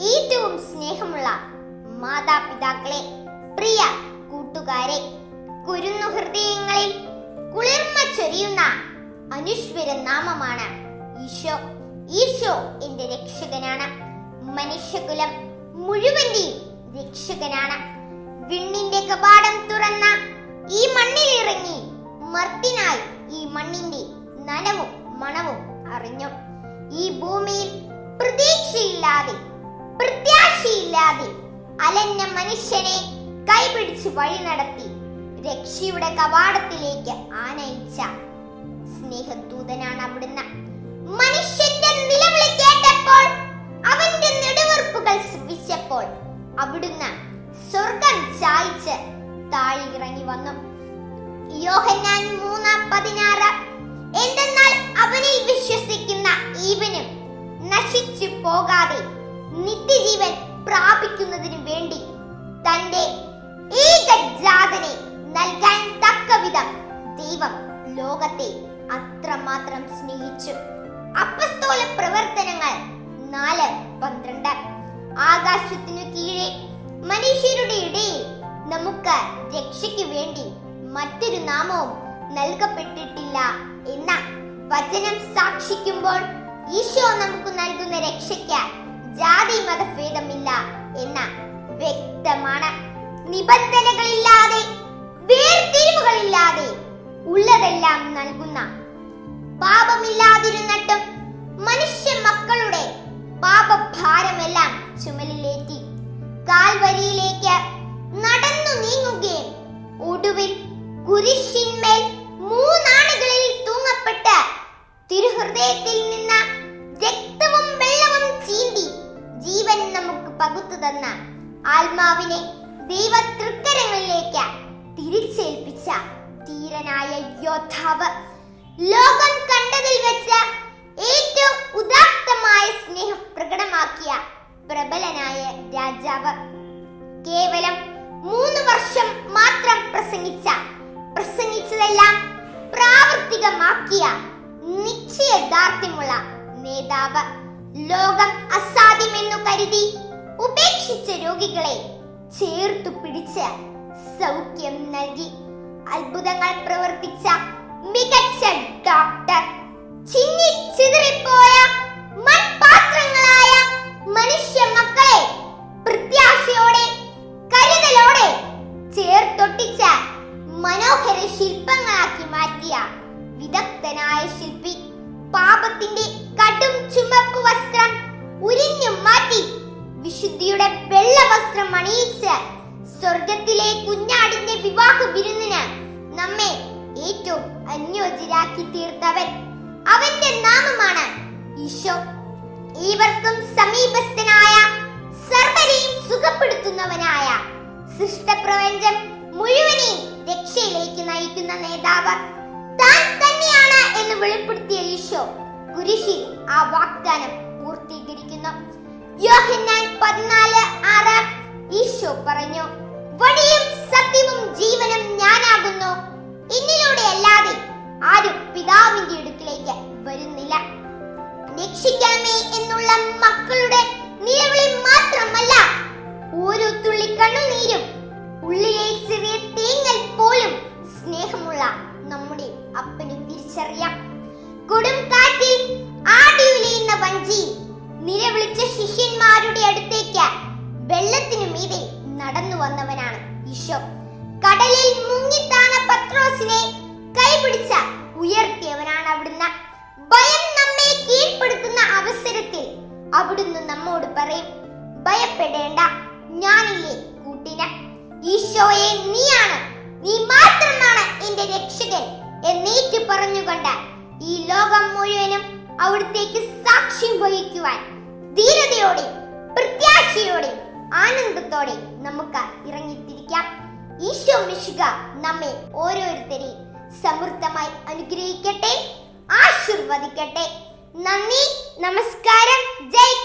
ഏറ്റവും സ്നേഹമുള്ള മാതാപിതാക്കളെ പ്രിയ കൂട്ടുകാരെ കുരുന്നു ഹൃദയങ്ങളിൽ കുളിർമ ചൊരിയുന്ന അനുശ്വര നാമമാണ് ഈശോ. ഈശോ എന്റെ രക്ഷകനാണ്. മനുഷ്യകുലം മുഴുവന്റെയും രക്ഷകനാണ്. വിണ്ണിന്റെ കപാടം തുറന്ന ഈ മണ്ണിൽ ഇറങ്ങി മർത്തിനായി ഈ മണ്ണിന്റെ നനവും മണവും അറിഞ്ഞു. ഈ ഭൂമിയിൽ പ്രതീക്ഷയില്ലാതെ പ്രത്യാശയില്ലാതെ അലഞ്ഞ മനുഷ്യനെ കൈപിടിച്ച് വഴി നടത്തി രക്ഷയുടെ കവാടത്തിലേക്ക് ആനയിച്ച സ്നേഹദൂതനാണ് അവിടുന്ന്. മനുഷ്യന്റെ നിലവിളി കേട്ടപ്പോൾ അവന്റെ നെടുവീർപ്പുകൾ ശ്രവിച്ചപ്പോൾ അവിടുന്ന് സ്വർഗം ചായിച്ച് താഴെ ഇറങ്ങി വന്നു. യോഹന്നാൻ മൂന്ന് പതിനാറ് എന്തെന്നാൽ അവനിൽ വിശ്വസിക്കുന്ന ഈവനും നശിച്ചു പോകാതെ നിത്യജീവൻ പ്രാപിക്കുന്നതിന് വേണ്ടി തന്റെ ഏകജാതനെ നൽകാൻ തക്കവിധം ദൈവം ലോകത്തെ അത്രമാത്രം സ്നേഹിച്ചു. അപ്പസ്തോല പ്രവർത്തനങ്ങൾ നാല് പന്ത്രണ്ട്. ആകാശത്തിനു കീഴെ മനുഷ്യരുടെ ഇടയിൽ നമുക്ക് രക്ഷയ്ക്ക് വേണ്ടി മറ്റൊരു നാമവും നൽകപ്പെട്ടിട്ടില്ല എന്ന വചനം സാക്ഷിക്കുമ്പോൾ ഈശോ നമുക്ക് നൽകുന്ന രക്ഷയ്ക്ക് ജാതി മതഭേദമില്ല എന്ന വ്യക്തമാണ്. നിബന്ധനകളില്ലാതെ വേർതിരിവുകളില്ലാതെ ഉള്ളതെല്ലാം നൽകുന്ന പാപമില്ലാതിരുന്നിട്ടും മനുഷ്യ മക്കളുടെ പാപഭാരമെല്ലാം ചുമലിലേറ്റി കാൽവരിയിലേക്ക് നടന്നു നീങ്ങുകയും ഒടുവിൽ കുരിശിന്മേൽ മൂന്നാണികളിൽ തൂങ്ങപ്പെട്ട് തിരുഹൃദയത്തിൽ നിന്ന് പകുത്തു തന്ന ആത്മാവിനെ ദൈവ തൃക്കരങ്ങളിലേക്ക് തിരിച്ചേൽപ്പിച്ച ധീരനായ യോദ്ധാവ്. ലോകം കണ്ടതിൽ വെച്ച് ഏറ്റവും ഉദാത്തമായ സ്നേഹം പ്രകടമാക്കിയ പ്രബലനായ രാജാവ്. കേവലം മൂന്ന് വർഷം മാത്രം പ്രസംഗിച്ച പ്രസംഗിച്ചതെല്ലാം പ്രാവർത്തികമാക്കിയ നിശ്ചയദാർഢ്യമുള്ള നേതാവ്. ലോകം അസാധ്യമെന്നു കരുതി ഉപേക്ഷിച്ച രോഗികളെ ചേർത്തു പിടിച്ച് സൗഖ്യം നൽകി. അത്ഭുതങ്ങൾ പ്രവർത്തിച്ച മികച്ച ഡോക്ടർ ചിന്നി ചിതറിപ്പോയ മൺപാത്രങ്ങളായ മനുഷ്യ മക്കളെ പ്രത്യാശയോടെ കരുതലോടെ ചേർത്തൊട്ടിച്ച മനോഹര ശില്പങ്ങളാക്കി മാറ്റിയ വിദഗ്ധനായ ശില്പി പാപത്തിന്റെ കടും ചുമപ്പ് കുഞ്ഞാടിന്റെ വിവാഹ വിരുന്നിന് നമ്മെ ഏറ്റവും അന്യോജ്യരാക്കി തീർത്തവൻ അവന്റെ നാമമാണ് ഈശോ. ഏവർക്കും സമീപസ്ഥനായ സർവരെയും സുഖപ്പെടുത്തുന്നവനായ സൃഷ്ടപ്രപഞ്ചം മുഴുവനെയും രക്ഷയിലേക്ക് നയിക്കുന്ന നേതാവ് താൻ തന്നെയാണ് എന്ന് വെളിപ്പെടുത്തിയ ഈശോ കുരിശിൽ ആ വാഗ്ദാനം പൂർത്തീകരിക്കുന്നു. യോഹന്നാൻ പതിനാല് ആറ് ഈശോ പറഞ്ഞു വഴിയും എന്നിലൂടെ അല്ലാതെ ആരും പിതാവിന്റെ അടുക്കിലേക്ക് വരുന്നില്ല. രക്ഷിക്കാമേ എന്നുള്ള മക്കളുടെ നിലവിളി മാത്രമല്ല ഓരോ തുള്ളി കണ്ണുനീരും ഉള്ളിലെ ചെറിയ തേങ്ങൽ പോലും സ്നേഹമുള്ള നമ്മുടെ അപ്പന് തിരിച്ചറിയാം. കൊടും കാറ്റിൽ ആടി ഉലയുന്ന വഞ്ചി നിലവിളിച്ച ശിഷ്യന്മാരുടെ അടുത്തേക്ക് വെള്ളത്തിനു മീതെ നടന്നു വന്നവനാണ് ഈശോ. കടലിൽ മുങ്ങിത്താണ പത്രോസിനെ കൈപിടിച്ച ഉയർത്തിയവനാണ് അവിടുന്ന്. ഭയം നമ്മെ കീഴ്പ്പെടുത്തുന്ന അവസരത്തിൽ അവിടുന്ന് നമ്മോട് പറയും ഭയപ്പെടേണ്ട ഞാനില്ലേ കൂട്ടിന്. ഈശോയെ നീയാണ് നീ മാത്രമാണ് എന്റെ രക്ഷകൻ എന്നേറ്റു പറഞ്ഞുകൊണ്ട് ഈ ലോകം മുഴുവനും അവിടത്തേക്ക് സാക്ഷ്യം വഹിക്കുവാൻ ധീരതയോടെ പ്രത്യാശയോടെ ആനന്ദത്തോടെ നമുക്ക് ഇറങ്ങിത്തിരിക്കാം. ഈശോ മിശിക നമ്മെ ഓരോരുത്തരെയും സമൃദ്ധമായി അനുഗ്രഹിക്കട്ടെ ആശീർവദിക്കട്ടെ. നന്ദി നമസ്കാരം. ജയ്